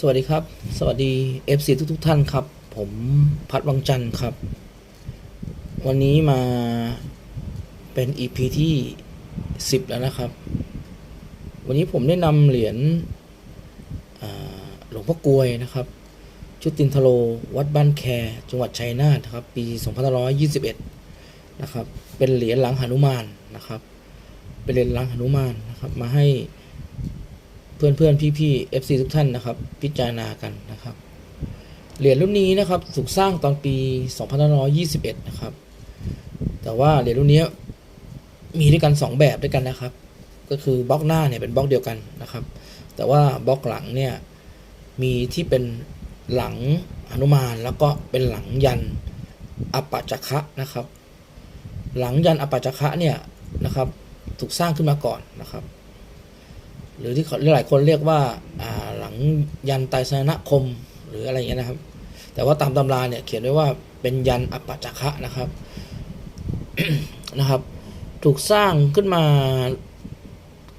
สวัสดีครับ สวัสดี FC ทุกทุกๆท่านครับ ผมพัดวังจันทร์ครับ วันนี้มาเป็น EP ที่ 10 แล้วนะครับ วันนี้ผมได้นำเหรียญหลวงพ่อกลวยนะครับ ชุดตินทโลวัดบ้านแค จังหวัดชัยนาทครับ ปี 2521 นะครับ เป็นเหรียญหลังหนุมานนะครับ เป็นเหรียญหลังหนุมานนะครับ มาให้ เพื่อนเพื่อนพี่พี่ๆ FC ทุกท่านนะครับ พิจารณากันนะครับ เหรียญรุ่นนี้นะครับถูกสร้างตอนปี 2521 นะครับ แต่ว่าเหรียญรุ่นนี้มีด้วยกัน 2 แบบด้วยกันนะครับ ก็คือบล็อกหน้าเนี่ยเป็นบล็อกเดียวกันนะครับ แต่ว่าบล็อกหลังเนี่ยมีที่เป็นหลังหนุมานแล้วก็เป็นหลังยันอปจักคะนะครับ หลังยันอปจักคะเนี่ยนะครับถูกสร้างขึ้นมาก่อนนะครับ หรือที่เขาหลายคนเรียกว่าหลังยันไตสนคมหรืออะไรอย่างเงี้ยนะครับ แต่ว่าตามตำราเนี่ยเขียนไว้ว่าเป็นยันอปปจักคะนะครับนะครับ ถูกสร้างขึ้นมา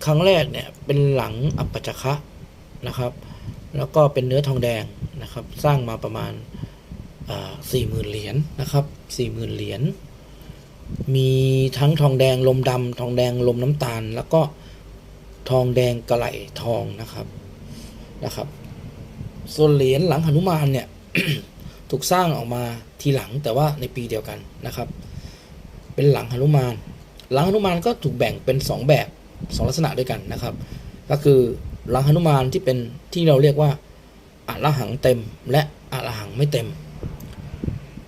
ครั้งแรกเนี่ยเป็นหลังอปปจักคะนะครับ แล้วก็เป็นเนื้อทองแดงนะครับ สร้างมาประมาณสี่หมื่นเหรียญนะครับสี่หมื่นเหรียญมีทั้งทองแดงลมดำทองแดงลมน้ำตาล แล้วก็ ทองแดงกระไหลทองนะครับนะครับ ส่วนเหรียญหลังหนุมานเนี่ยถูกสร้างออกมาทีหลังแต่ว่าในปีเดียวกันนะครับ เป็นหลังหนุมาน หลังหนุมานก็ถูกแบ่งเป็นสองแบบสองลักษณะด้วยกันนะครับ ก็คือหลังหนุมานที่เป็นที่เราเรียกว่าอะละหังเต็ม และอะละหังไม่เต็ม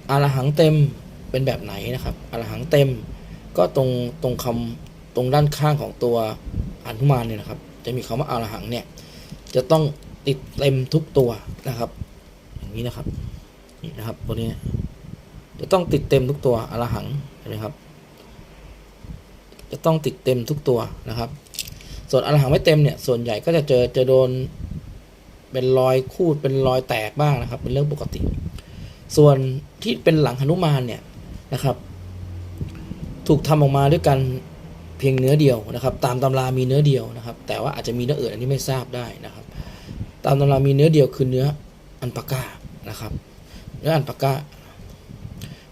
อะละหังเต็มเป็นแบบไหนนะครับอะละหังเต็ม ก็ตรงตรงคำตรงด้านข้างของตัว อนุมานเนี่ยนะครับ จะมีคำว่าอารหังเนี่ย จะต้องติดเต็มทุกตัวนะครับ อย่างนี้นะครับนี่นะครับตัวนี้จะต้องติดเต็มทุกตัวอรหังเห็นไหมครับ จะต้องติดเต็มทุกตัวนะครับ ส่วนอรหังไม่เต็มเนี่ยส่วนใหญ่ก็จะเจอจะโดนเป็นรอยคูดเป็นรอยแตกบ้างนะครับ เป็นเรื่องปกติ ส่วนที่เป็นหลังหนุมานเนี่ยนะครับ ถูกทำออกมาด้วยกัน เพียงเนื้อเดียวนะครับ ตามตำรามีเนื้อเดียวนะครับ แต่ว่าอาจจะมีเนื้ออื่นอันนี้ไม่ทราบได้นะครับ ตามตำรามีเนื้อเดียวคือเนื้ออันปาก้านะครับ เนื้ออันปาก้า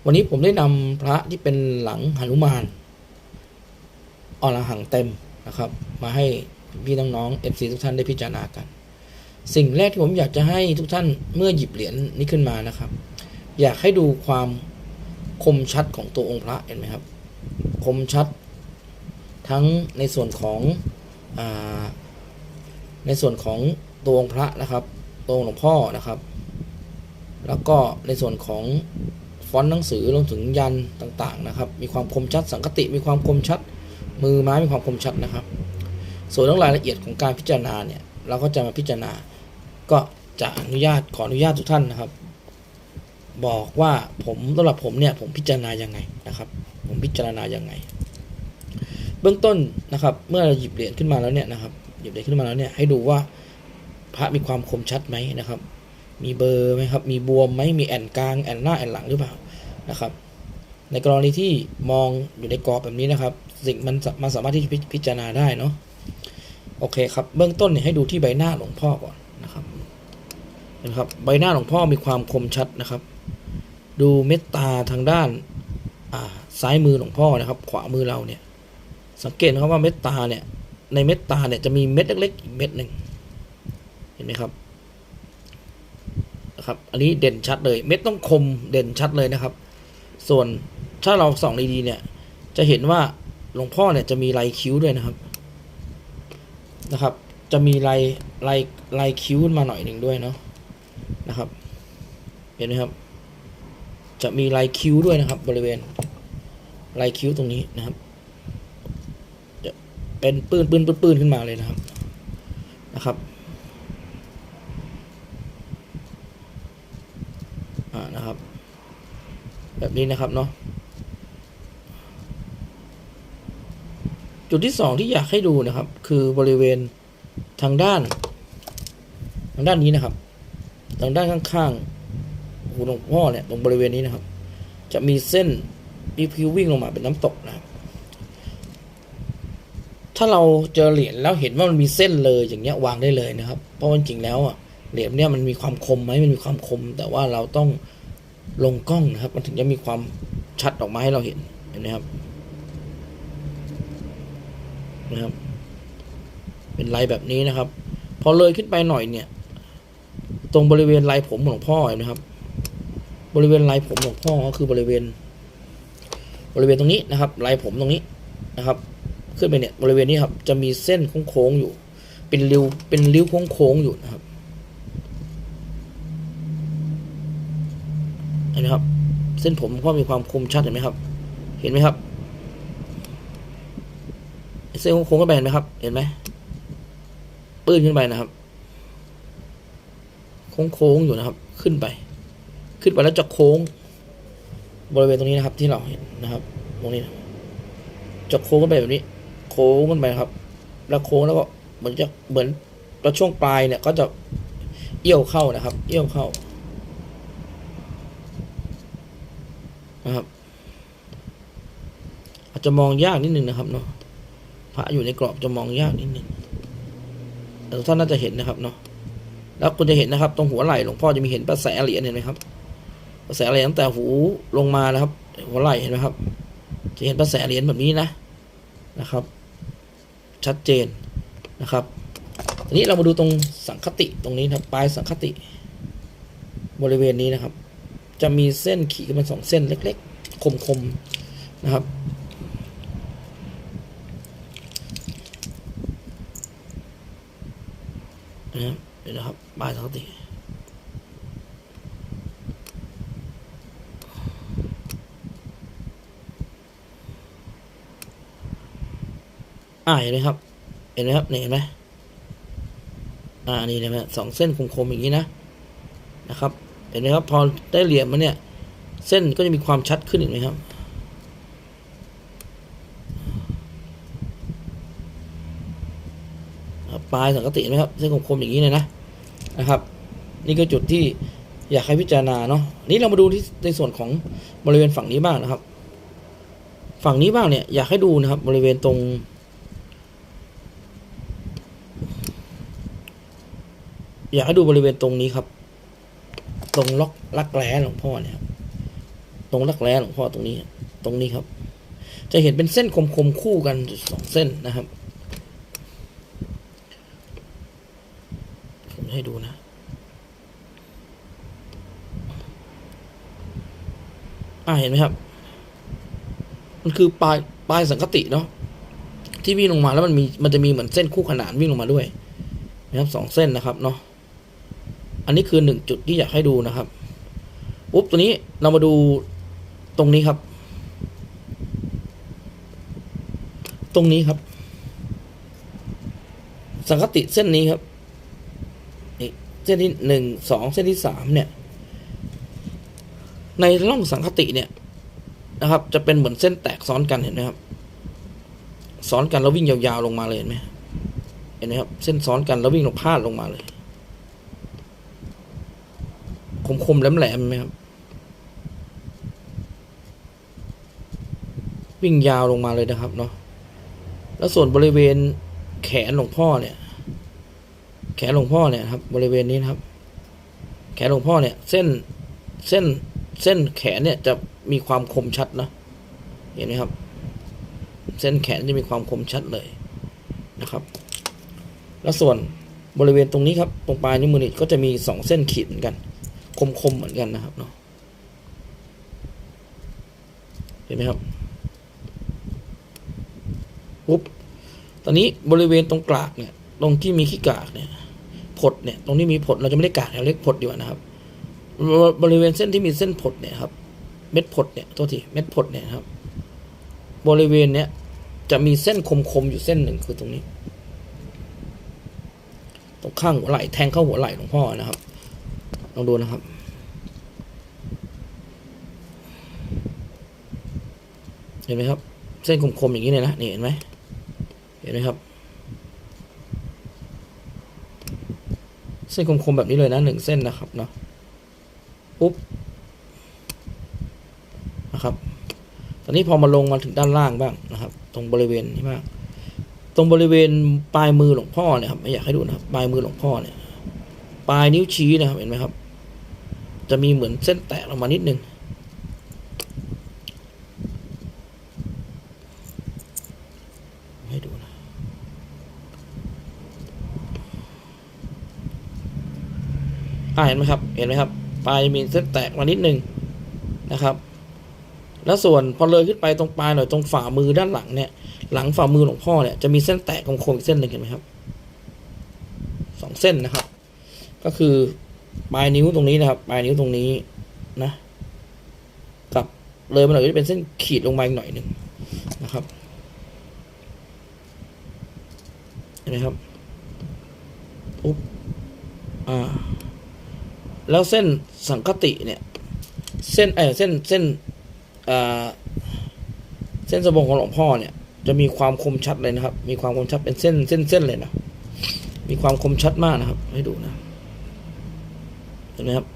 วันนี้ผมได้นำพระที่เป็นหลังหนุมานอรหังเต็มนะครับ มาให้พี่น้องๆเอฟซีทุกท่านได้พิจารณากัน สิ่งแรกที่ผมอยากจะให้ทุกท่านเมื่อหยิบเหรียญนี้ขึ้นมานะครับ อยากให้ดูความคมชัดของตัวองค์พระเห็นไหมครับ คมชัด ทั้งในส่วนของอในส่วนของตัวองค์พระนะครับ ตัวองค์หลวงพ่อนะครับ แล้วก็ในส่วนของฟอนต์หนังสือรวมถึงยันต่างๆนะครับ มีความคมชัดสังคติมีความคมชัด มือไม้มีความคมชัดนะครับ ส่วนเรื่องรายละเอียดของการพิจารณาเนี่ยเราก็จะมาพิจารณา ก็จะอนุญาตขออนุญาตทุกท่านนะครับ บอกว่าผมสำหรับผมเนี่ยผมพิจารณายังไงนะครับ ผมพิจารณายังไง เบื้องต้นนะครับ เมื่อเราหยิบเหรียญขึ้นมาแล้วเนี่ยนะครับ หยิบเหรียญขึ้นมาแล้วเนี่ยให้ดูว่าพระมีความคมชัดไหมนะครับ มีเบอร์ไหมครับ มีบวมไหมมีแอนกลางแอนหน้าแอนหลังหรือเปล่านะครับ ในกรณีที่มองอยู่ในกรอบแบบนี้นะครับ สิ่งมันสมันสามารถที่จะพิจารณาได้เนาะโอเคครับ เบื้องต้นเนี่ยให้ดูที่ใบหน้าหลวงพ่อก่อนนะครับเห็นะครับ ใบหน้าหลวงพ่อมีความคมชัดนะครับ ดูเม็ดตาทางด้านอ่าซ้ายมือหลวงพ่อนะครับ ขวามือเราเนี่ย สังเกตนะครับว่าเม็ดตาเนี่ย ในเม็ดตาเนี่ยจะมีเม็ดเล็กๆอีกเม็ดหนึ่งเห็นไหมครับนะครับ อันนี้เด่นชัดเลย เม็ดต้องคมเด่นชัดเลยนะครับ ส่วนถ้าเราส่องดีๆเนี่ย จะเห็นว่าหลวงพ่อเนี่ยจะมีลายคิ้วด้วยนะครับนะครับ จะมีลายลายลายคิ้วมาหน่อยหนึ่งด้วยเนาะนะครับ เห็นไหมครับ จะมีลายคิ้วด้วยนะครับ บริเวณลายคิ้วตรงนี้นะครับ เป็นปื้นปื้นปื้นปื้นขึ้นมาเลยนะครับนะครับอ่านะครับ แบบนี้นะครับเนาะจุดที่สองที่อยากให้ดูนะครับ คือบริเวณทางด้าน ทางด้านนี้นะครับ ทางด้านข้างๆหูหลวงพ่อเนี่ยตรงบริเวณนี้นะครับ จะมีเส้นพิวๆวิ่งลงมาเป็นน้ำตกนะครับ ถ้าเราเจอเหรียญแล้วเห็นว่ามันมีเส้นเลยอย่างเงี้ยวางได้เลยนะครับ เพราะว่าจริงๆแล้วอะเหรียญเนี่ยมันมีความคมไหมมันมีความคม แต่ว่าเราต้องลงกล้องนะครับ มันถึงจะมีความชัดออกมาให้เราเห็นเห็นไหมครับนะครับ เป็นลายแบบนี้นะครับ พอเลยขึ้นไปหน่อยเนี่ย ตรงบริเวณลายผมหลวงพ่อเห็นไหมครับ บริเวณลายผมหลวงพ่อก็คือบริเวณ บริเวณตรงนี้นะครับลายผมตรงนี้นะครับ ขึ้นไปเนี่ยบริเวณนี้ครับจะมีเส้นโค้งๆอยู่ เป็นริ้วเป็นริ้วโค้งๆอยู่นะครับเห็นไหมครับ เส้นผมก็มีความคมชัดเห็นไหมครับ เห็นไหมครับ เส้นโค้งๆขึ้นไปเห็นไหมครับ เห็นไหมปื้นขึ้นไปนะครับโค้งๆอยู่นะครับ ขึ้นไป ขึ้นไปแล้วจะโค้ง บริเวณตรงนี้นะครับ ที่เราเห็นนะครับ ตรงนี้นะจะโค้งขึ้นไปแบบนี้ โค้งขึ้นไปครับ แล้วโค้งแล้วก็เหมือนจะเหมือนแล้วช่วงปลายเนี่ยก็จะเอี้ยวเข้านะครับ เอี้ยวเข้านะครับ อาจจะมองยากนิดนึงนะครับเนาะพระอยู่ในกรอบจะมองยากนิดนึงแต่ท่านน่าจะเห็นนะครับเนาะแล้วคุณจะเห็นนะครับ ตรงหัวไหล่หลวงพ่อจะมีเห็นประแสเหรียญเห็นไหมครับประแสเหรียญตั้งแต่หูลงมานะครับ หัวไหล่เห็นไหมครับ จะเห็นประแสเหรียญแบบนี้นะนะครับ ชัดเจนนะครับทีนี้เรามาดูตรงสังคติตรงนี้นะครับปลายสังคติ บริเวณนี้นะครับ จะมีเส้นขีดกันเป็นสองเส้นเล็ก ๆ คมๆนะครับนะครับเดี๋ยวนะครับปลายสังคติ อ่าเห็นไหมครับ เห็นไหมครับนี่เห็นไหมอ่านี่เห็นไหมสองเส้นคมๆอย่างนี้นะนะครับ เห็นไหมครับ พอได้เหลี่ยมมาเนี่ย เส้นก็จะมีความชัดขึ้นเห็นไหมครับปลายสังกตินไหมครับเส้นคมๆอย่างนี้เลยนะนะครับ นี่ก็จุดที่อยากให้พิจารณาเนาะนี่เรามาดูที่ในส่วนของบริเวณฝั่งนี้บ้างนะครับ ฝั่งนี้บ้างเนี่ยอยากให้ดูนะครับ บริเวณตรง อยากให้ดูบริเวณตรงนี้ครับ ตรงล็อกลักแร้หลวงพ่อเนี่ยครับตรงลักแร้หลวงพ่อตรงนี้ ตรงนี้ครับ จะเห็นเป็นเส้นคมๆคู่กันสองเส้นนะครับผมให้ดูนะอ่าเห็นไหมครับ มันคือปลายปลายสังคติเนาะที่วิ่งลงมาแล้วมันมีมันจะมีเหมือนเส้นคู่ขนานวิ่งลงมาด้วยนะครับสองเส้นนะครับเนาะ อันนี้คือหนึ่งจุดที่อยากให้ดูนะครับปุ๊บตัวนี้เรามาดูตรงนี้ครับ ตรงนี้ครับ สังคติเส้นนี้ครับนี่เส้นที่หนึ่งสองเส้นที่สามเนี่ย ในร่องสังคติเนี่ยนะครับ จะเป็นเหมือนเส้นแตกซ้อนกันเห็นไหมครับ ซ้อนกันแล้ววิ่งยาวๆลงมาเลยเห็นไหมเห็นไหมครับ เส้นซ้อนกันแล้ววิ่งลงพาดลงมาเลย คมๆแหลมๆไหมครับ วิ่งยาวลงมาเลยนะครับเนาะแล้วส่วนบริเวณแขนหลวงพ่อเนี่ย แขนหลวงพ่อเนี่ยครับ บริเวณนี้นะครับ แขนหลวงพ่อเนี่ย เส้นเส้นเส้นแขนเนี่ยจะมีความคมชัดนะเห็นไหมครับ เส้นแขนจะมีความคมชัดเลยนะครับ แล้วส่วนบริเวณตรงนี้ครับ ตรงปลายนิ้วมือนี่ก็จะมีสองเส้นขีดเหมือนกัน คมๆเหมือนกันนะครับเนาะเห็นไหมครับปุ๊บตอนนี้บริเวณตรงกลากเนี่ย ตรงที่มีขี้กากเนี่ยผดเนี่ย ตรงนี้มีผดเราจะไม่ได้กากเราเรียกผดดีกว่านะครับ บริเวณเส้นที่มีเส้นผดเนี่ยครับ เม็ดผดเนี่ยตัวทีเม็ดผดเนี่ยครับ บริเวณเนี้ยจะมีเส้นคมๆอยู่เส้นหนึ่งคือตรงนี้ ตรงข้างหัวไหล่แทงเข้าหัวไหล่หลวงพ่อนะครับ ลองดูนะครับเห็นไหมครับ เส้นคมๆอย่างนี้เลยนะนี่เห็นไหมเห็นไหมครับ เส้นคมๆแบบนี้เลยนะหนึ่งเส้นนะครับเนาะปุ๊บนะครับ ตอนนี้พอมาลงมาถึงด้านล่างบ้างนะครับ ตรงบริเวณนี้บ้างตรงบริเวณปลายมือหลวงพ่อเนี่ยครับไม่อยากให้ดูนะครับปลายมือหลวงพ่อเนี่ย ปลายนิ้วชี้นะครับเห็นไหมครับ จะมีเหมือนเส้นแตกออกมานิดนึงให้ดูนะอ่าเห็นไหมครับ เห็นไหมครับ ปลายมีเส้นแตกมานิดนึงนะครับ แล้วส่วนพอเลยขึ้นไปตรงปลายหน่อยตรงฝ่ามือด้านหลังเนี่ย หลังฝ่ามือหลวงพ่อเนี่ยจะมีเส้นแตกคมๆอีกเส้นหนึ่งเห็นไหมครับสองเส้นนะครับ ก็คือปลายนิ้วตรงนี้นะครับปลายนิ้วตรงนี้นะกับเลยมาหน่อยก็จะเป็นเส้นขีดลงมาอีกหน่อยหนึ่งนะครับเห็นไหมครับปุ๊บอ่าแล้วเส้นสังคติเนี่ยเส้นเออเส้นเส้นอ่าเส้นสะบงของหลวงพ่อเนี่ย จะมีความคมชัดเลยนะครับ มีความคมชัดเป็นเส้นเส้นเส้นเลยนะมีความคมชัดมากนะครับ ให้ดูนะ ห็นไหมครับ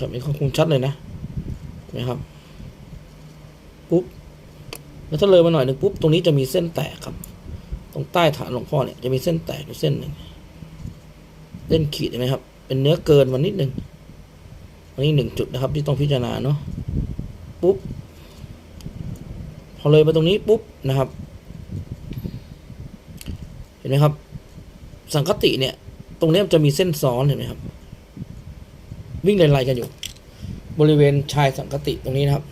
ครับมีความคมชัดเลยนะเห็นไหมครับปุ๊บแล้วถ้าเลยมาหน่อยหนึ่งปุ๊บตรงนี้จะมีเส้นแตกครับ ตรงใต้ฐานหลวงพ่อเนี่ยจะมีเส้นแตกอยู่เส้นหนึ่งเส้นขีดเห็นไหมครับ เป็นเนื้อเกินมานิดหนึ่งอันนี้หนึ่งจุดนะครับ ที่ต้องพิจารณาเนาะปุ๊บ พอเลยมาตรงนี้ปุ๊บนะครับ เห็นไหมครับ สังคติเนี่ย ตรงนี้มันจะมีเส้นซ้อนเห็นไหมครับ วิ่งไล่ๆกันอยู่ บริเวณชายสังคติตรงนี้นะครับ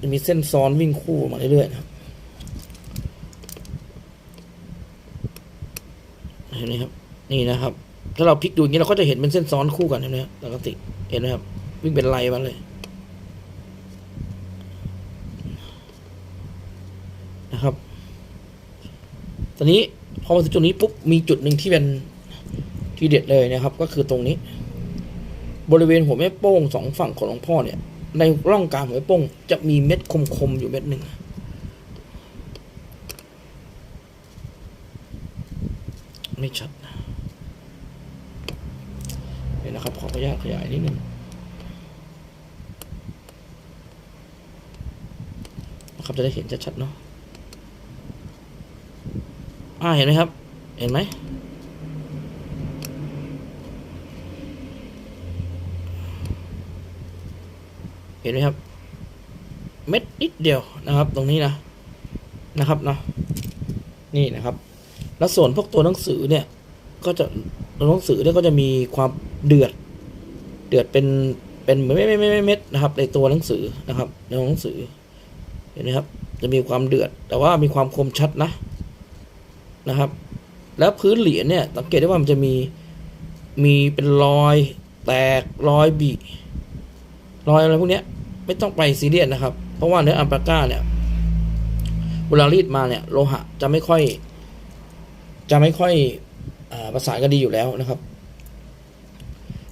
จะมีเส้นซ้อนวิ่งคู่มาเรื่อยๆนะครับเห็นไหมครับ นี่นะครับ ถ้าเราพลิกดูอย่างนี้เราก็จะเห็นเป็นเส้นซ้อนคู่กันเห็นไหมครับปกติเห็นไหมครับ วิ่งเป็นไลน์มาเลย นะครับ ตอนนี้พอมาถึงจุดนี้ปุ๊บมีจุดหนึ่งที่เป็นที่เด็ดเลยนะครับ ก็คือตรงนี้ บริเวณหัวแม่โป้งสองฝั่งของหลวงพ่อเนี่ย ในร่องกลางหัวแม่โป้งจะมีเม็ดคมๆอยู่เม็ดหนึ่งไม่ชัดนะเดี๋ยวนะครับ ขออนุญาตขยายนิดนึงนะครับจะได้เห็นชัดๆเนาะ อ่าเห็นไหมครับ เห็นไหมเห็นไหมครับ เม็ดนิดเดียวนะครับ ตรงนี้นะนะครับเนาะนี่นะครับ แล้วส่วนพวกตัวหนังสือเนี่ย ก็จะตัวหนังสือเนี่ยก็จะมีความเดือด เดือดเป็นเป็นเหมือนไม่ไม่ไม่ไม่เม็ดนะครับ ในตัวหนังสือนะครับ ในหนังสือเห็นไหมครับ จะมีความเดือด แต่ว่ามีความคมชัดนะ นะครับ แล้วพื้นเหรียญเนี่ยสังเกตได้ว่ามันจะมีมีเป็นรอยแตกรอยบีรอยอะไรพวกเนี้ยไม่ต้องไปซีเรียสนะครับ เพราะว่าเนื้ออัลปาก้าเนี่ยเวลารีดมาเนี่ยโลหะจะไม่ค่อย จะไม่ค่อยอประสานกันดีอยู่แล้วนะครับ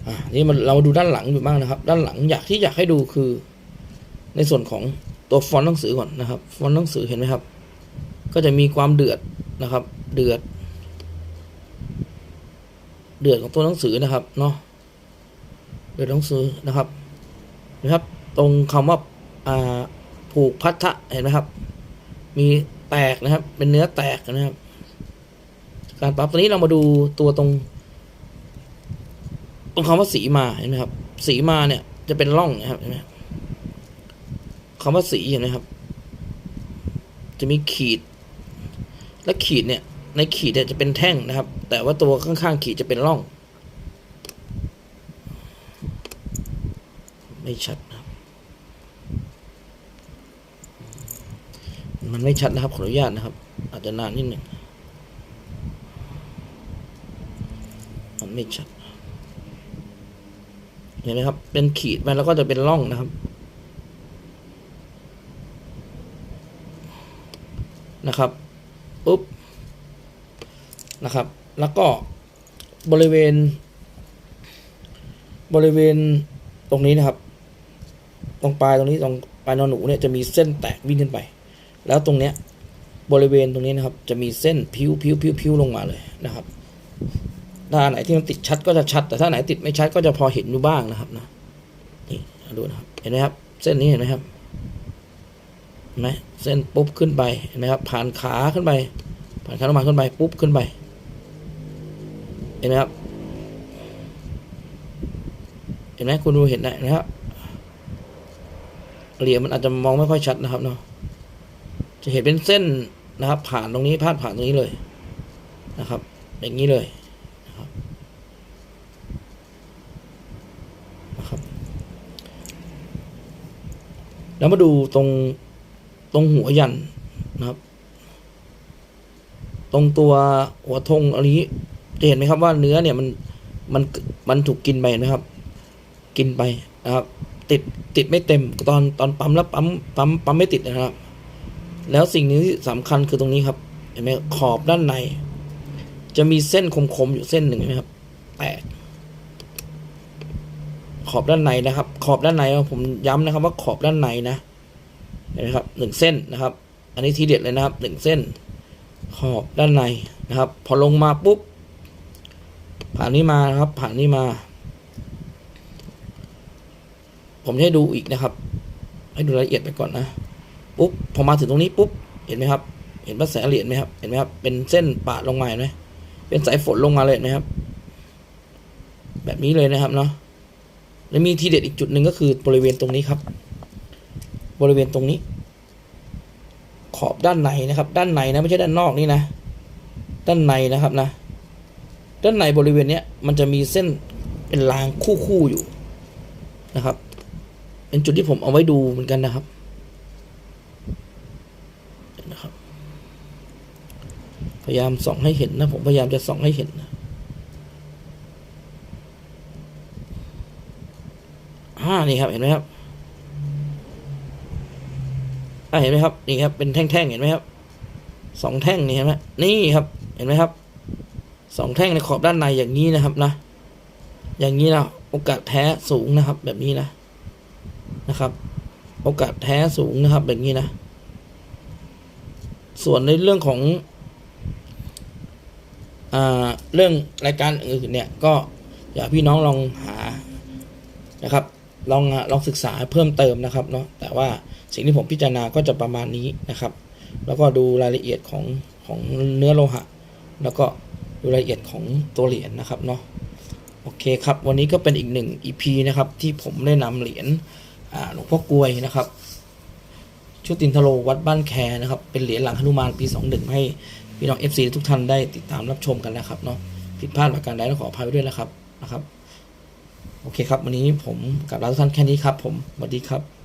อ่านี่มันเราดูด้านหลังอยู่บ้างนะครับ ด้านหลังอยากที่อยากให้ดูคือ ในส่วนของตัวฟอนต์หนังสือก่อนนะครับ ฟอนต์หนังสือเห็นไหมครับ ก็จะมีความเดือด นะครับ เดือด เดือดของตัวหนังสือนะครับเนาะเดือดหนังสือนะครับนะครับ ตรงคำว่าอ่าผูกพัทธะเห็นไหมครับ มีแตกนะครับ เป็นเนื้อแตกนะครับ การปรับตัวนี้เรามาดูตัวตรง ตรงคำว่าสีมาเห็นไหมครับ สีมาเนี่ยจะเป็นร่องนะครับเห็นไหมคำว่าสีเห็นไหมครับ จะมีขีด และขีดเนี่ยในขีดเนี่ยจะเป็นแท่งนะครับ แต่ว่าตัวข้างๆขีดจะเป็นร่อง ไม่ชัดนะครับ มันไม่ชัดนะครับขออนุญาตนะครับ อาจจะนานนิดหนึ่งมันไม่ชัดเห็นไหมครับ เป็นขีดไปแล้วก็จะเป็นร่องนะครับ นะครับ ปุ๊บนะครับ แล้วก็บริเวณ บริเวณตรงนี้นะครับ ตรงปลายตรงนี้ตรงปลายนอนหนูเนี่ยจะมีเส้นแตกวิ่งขึ้นไป แล้วตรงเนี้ยบริเวณตรงนี้นะครับ จะมีเส้นพิ้วพิ้วพิ้วพิ้วลงมาเลยนะครับ ถ้าไหนที่มันติดชัดก็จะชัด แต่ถ้าไหนติดไม่ชัดก็จะพอเห็นอยู่บ้างนะครับนะนี่ดูนะครับ เห็นไหมครับ เส้นนี้เห็นไหมครับ เห็นไหมเส้นปุ๊บขึ้นไปเห็นไหมครับผ่านขาขึ้นไป ผ่านขาลงมาขึ้นไปปุ๊บขึ้นไปเห็นไหมครับเห็นไหมคุณดูเห็นไหมนะครับเหลี่ยมมันอาจจะมองไม่ค่อยชัดนะครับเนาะจะเห็นเป็นเส้นนะครับ ผ่านตรงนี้พาดผ่านตรงนี้เลยนะครับ อย่างนี้เลยนะครับนะครับ แล้วมาดูตรง ตรงหัวยันนะครับ ตรงตัวหัวธงอันนี้จะเห็นไหมครับว่าเนื้อเนี่ยมันมันมันถูกกินไปนะครับ กินไปนะครับ ติดติดไม่เต็มตอนตอนปั๊มแล้วปั๊มปั๊มปั๊มไม่ติดนะครับ แล้วสิ่งนี้ที่สำคัญคือตรงนี้ครับเห็นไหมขอบด้านใน จะมีเส้นคมๆอยู่เส้นหนึ่งนไหมครับแตกขอบด้านในนะครับ ขอบด้านในผมย้ำนะครับว่าขอบด้านในนะ ห็นไหมครับหนึ่งเส้นนะครับ อันนี้ทีเด็ดเลยนะครับหนึ่งเส้น ขอบด้านในนะครับ พอลงมาปุ๊บ ผ่านนี้มานะครับ ผ่านนี้มา ผมจะให้ดูอีกนะครับ ให้ดูรายละเอียดไปก่อนนะปุ๊บพอมาถึงตรงนี้ปุ๊บเห็นไหมครับ เห็นพระแสเหรียญไหมครับเห็นไหมครับเป็นเส้นปาดลงมาเห็นไหมเป็นสายฝนลงมาเลยนะครับ แบบนี้เลยนะครับเนาะแล้วมีทีเด็ดอีกจุดหนึ่งก็คือบริเวณตรงนี้ครับ บริเวณตรงนี้ ขอบด้านในนะครับ ด้านในนะไม่ใช่ด้านนอกนี่นะ ด้านในนะครับนะ ด้านในบริเวณเนี้ยมันจะมีเส้นเป็นรางคู่ๆอยู่นะครับ เป็นจุดที่ผมเอาไว้ดูเหมือนกันนะครับนะครับ พยายามส่องให้เห็นนะผมพยายามจะส่องให้เห็นนะอ่านี่ครับเห็นไหมครับ อ่าเห็นไหมครับนี่ครับเป็นแท่งๆเห็นไหมครับสองแท่งนี่เห็นไหมนี่ครับเห็นไหมครับสองแท่งในขอบด้านในอย่างนี้นะครับนะ อย่างนี้นะโอกาสแท้สูงนะครับ แบบนี้นะนะครับ โอกาสแท้สูงนะครับ แบบนี้นะ ส่วนในเรื่องของอ่าเรื่องรายการอื่นเนี่ยก็อยากพี่น้องลองหานะครับ ลองลองศึกษาเพิ่มเติมนะครับเนาะแต่ว่าสิ่งที่ผมพิจารณาก็จะประมาณนี้นะครับ แล้วก็ดูรายละเอียดของของเนื้อโลหะ แล้วก็ดูรายละเอียดของตัวเหรียญนะครับเนาะโอเคครับ วันนี้ก็เป็นอีกหนึ่ง EP นะครับ ที่ผมได้นำเหรียญหลวงพ่อกลวยนะครับ ชุดตินทโลวัดบ้านแคนะครับ เป็นเหรียญหลังหนุมานปี 21 ให้พี่น้อง FC ทุกท่านได้ติดตามรับชมกันนะครับเนาะผิดพลาดประการใดต้องขออภัยด้วยนะครับนะครับ โอเคครับ วันนี้ผมกับลาทุกท่านแค่นี้ครับ ผมสวัสดีครับ